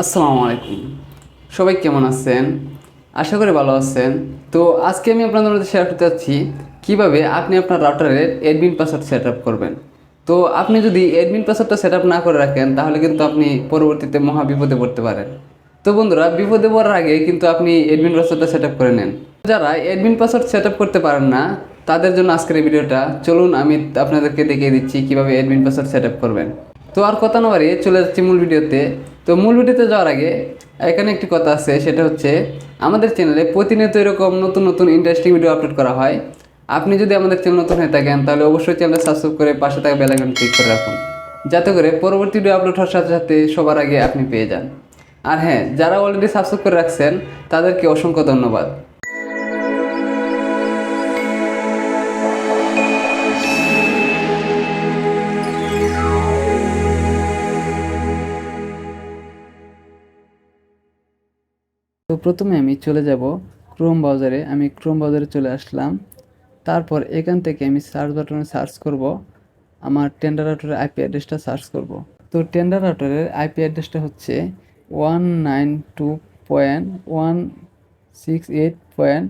আসসালামু আলাইকুম। সবাই কেমন আছেন? আশা করি ভালো আছেন। তো আজকে আমি আপনাদের মধ্যে শেয়ার করতে যাচ্ছি, কীভাবে আপনি আপনার রাউটারের অ্যাডমিন পাসওয়ার্ড সেট আপ করবেন। তো আপনি যদি অ্যাডমিন পাসওয়ার্ডটা সেট আপ না করে রাখেন, তাহলে কিন্তু আপনি পরবর্তীতে মহা বিপদে পড়তে পারেন। তো বন্ধুরা, বিপদে পড়ার আগে কিন্তু আপনি অ্যাডমিন পাসওয়ার্ডটা সেট আপ করে নেন। যারা অ্যাডমিন পাসওয়ার্ড সেট আপ করতে পারেন না, তাদের জন্য আজকের এই ভিডিওটা। চলুন, আমি আপনাদেরকে দেখিয়ে দিচ্ছি কীভাবে অ্যাডমিন পাসওয়ার্ড সেট আপ করবেন। তো আর কথা না বাড়িয়ে চলে যাচ্ছি মূল ভিডিওতে। তো মূল ভিডিওতে যাওয়ার আগে এখানে একটি কথা আছে, সেটা হচ্ছে আমাদের চ্যানেলে প্রতিনিয়ত এরকম নতুন নতুন ইন্টারেস্টিং ভিডিও আপলোড করা হয়। আপনি যদি আমাদের চ্যানেল নতুন হয়ে থাকেন, তাহলে অবশ্যই চ্যানেলে সাবস্ক্রাইব করে পাশে থাকা বেল আইকন ক্লিক করে রাখুন। যাতে করে পরবর্তী ভিডিও আপলোড হওয়ার সাথে সাথে সবার আগে আপনি পেয়ে যান। আর হ্যাঁ যারা অলরেডি সাবস্ক্রাইব করে রাখছেন, তাদেরকে অসংখ্য ধন্যবাদ। তো প্রথমে আমি চলে যাব ক্রোম ব্রাউজারে আমি ক্রোম ব্রাউজারে চলে আসলাম। তারপর এখান থেকে আমি সার্চ বাটনে সার্চ করব। আমার টেন্ডার আউটারের আইপি অ্যাড্রেসটা সার্চ করব। তো টেন্ডার আউটারের আইপি অ্যাড্রেসটা হচ্ছে one nine two point one six eight point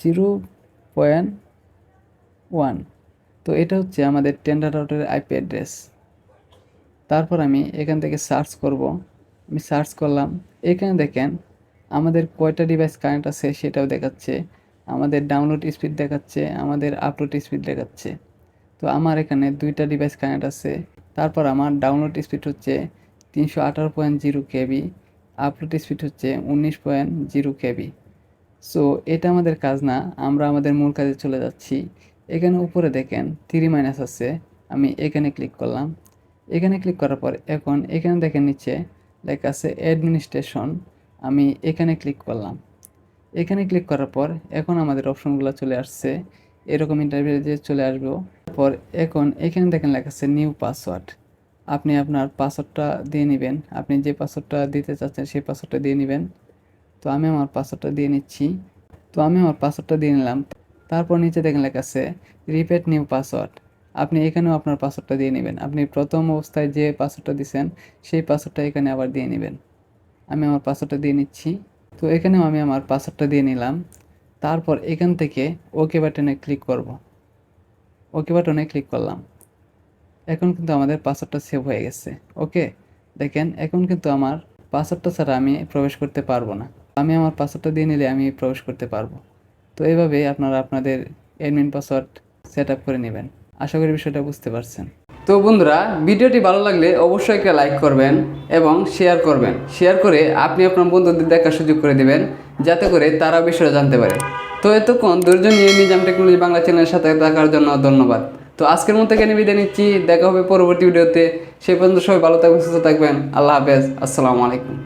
zero point one তো এটা হচ্ছে আমাদের টেন্ডার আউটারের আইপি অ্যাড্রেস তারপর আমি এখান থেকে সার্চ করব। আমি সার্চ করলাম। এখানে দেখেন আমাদের কয়টা ডিভাইস কানেক্ট আছে সেটাও দেখাচ্ছে, আমাদের ডাউনলোড স্পিড দেখাচ্ছে, আমাদের আপলোড স্পিড দেখাচ্ছে। তো আমার এখানে দুইটা ডিভাইস কানেক্ট আছে, তারপর আমার ডাউনলোড স্পিড হচ্ছে তিনশো আঠারো point zero KB upload speed হচ্ছে উনিশ পয়েন্ট জিরো কেবি। সো এটা আমাদের কাজ না, আমরা আমাদের মূল কাজে চলে যাচ্ছি। এখানে উপরে দেখেন থ্রি মাইনাস আছে, আমি এখানে ক্লিক করলাম। এখানে ক্লিক করার পর এখন এখানে দেখেন নিচে লেখা আছে অ্যাডমিনিস্ট্রেশন আমি এখানে ক্লিক করলাম। এখানে ক্লিক করার পর এখন আমাদের অপশনগুলো চলে আসছে। এরকম ইন্টারভিউ দিয়ে চলে আসব তারপর এখন এখানে দেখেন লেখা আছে নিউ পাসওয়ার্ড আপনি আপনার পাসওয়ার্ডটা দিয়ে নেবেন। আপনি যে পাসওয়ার্ডটা দিতে চাচ্ছেন সেই পাসওয়ার্ডটা দিয়ে নেবেন। তো আমি আমার পাসওয়ার্ডটা দিয়ে নিচ্ছি। তো আমি আমার পাসওয়ার্ডটা দিয়ে নিলাম। তারপর নিচে দেখেন লেখা আছে রিপেট নিউ পাসওয়ার্ড আপনি এখানেও আপনার পাসওয়ার্ডটা দিয়ে নেবেন। আপনি প্রথম অবস্থায় যে পাসওয়ার্ডটা দিয়েছেন সেই পাসওয়ার্ডটা এখানে আবার দিয়ে নেবেন। আমি আমার পাসওয়ার্ডটা দিয়ে নিচ্ছি। তো এখানেও আমি আমার পাসওয়ার্ডটা দিয়ে নিলাম। তারপর এখান থেকে ওকে বাটনে ক্লিক করব। ওকে বাটনে ক্লিক করলাম। এখন কিন্তু আমাদের পাসওয়ার্ডটা সেভ হয়ে গেছে। ওকে দেখেন, এখন কিন্তু আমার পাসওয়ার্ডটা ছাড়া আমি প্রবেশ করতে পারব না। আমি আমার পাসওয়ার্ডটা দিয়ে নিলে আমি প্রবেশ করতে পারব। তো এইভাবেই আপনারা আপনাদের অ্যাডমিন পাসওয়ার্ড সেট আপ করে নেবেন। আশা করি বিষয়টা বুঝতে পারছেন। তো বন্ধুরা, ভিডিওটি ভালো লাগলে অবশ্যই একটা লাইক করবেন এবং শেয়ার করবেন। শেয়ার করে আপনি আপনার বন্ধুদের দেখার সুযোগ করে দেবেন, যাতে করে তারা বিষয়টা জানতে পারে। তো এতক্ষণ ধৈর্য নিয়ে নিজাম টেকনোলজি বাংলা চ্যানেলের সাথে থাকার জন্য ধন্যবাদ। তো আজকের মতো এখানে বিদায় নিচ্ছি, দেখা হবে পরবর্তী ভিডিওতে সেই পর্যন্ত সবাই ভালো থাকবেন, সুস্থ থাকবেন। আল্লাহ হাফেজ, আসসালামু আলাইকুম।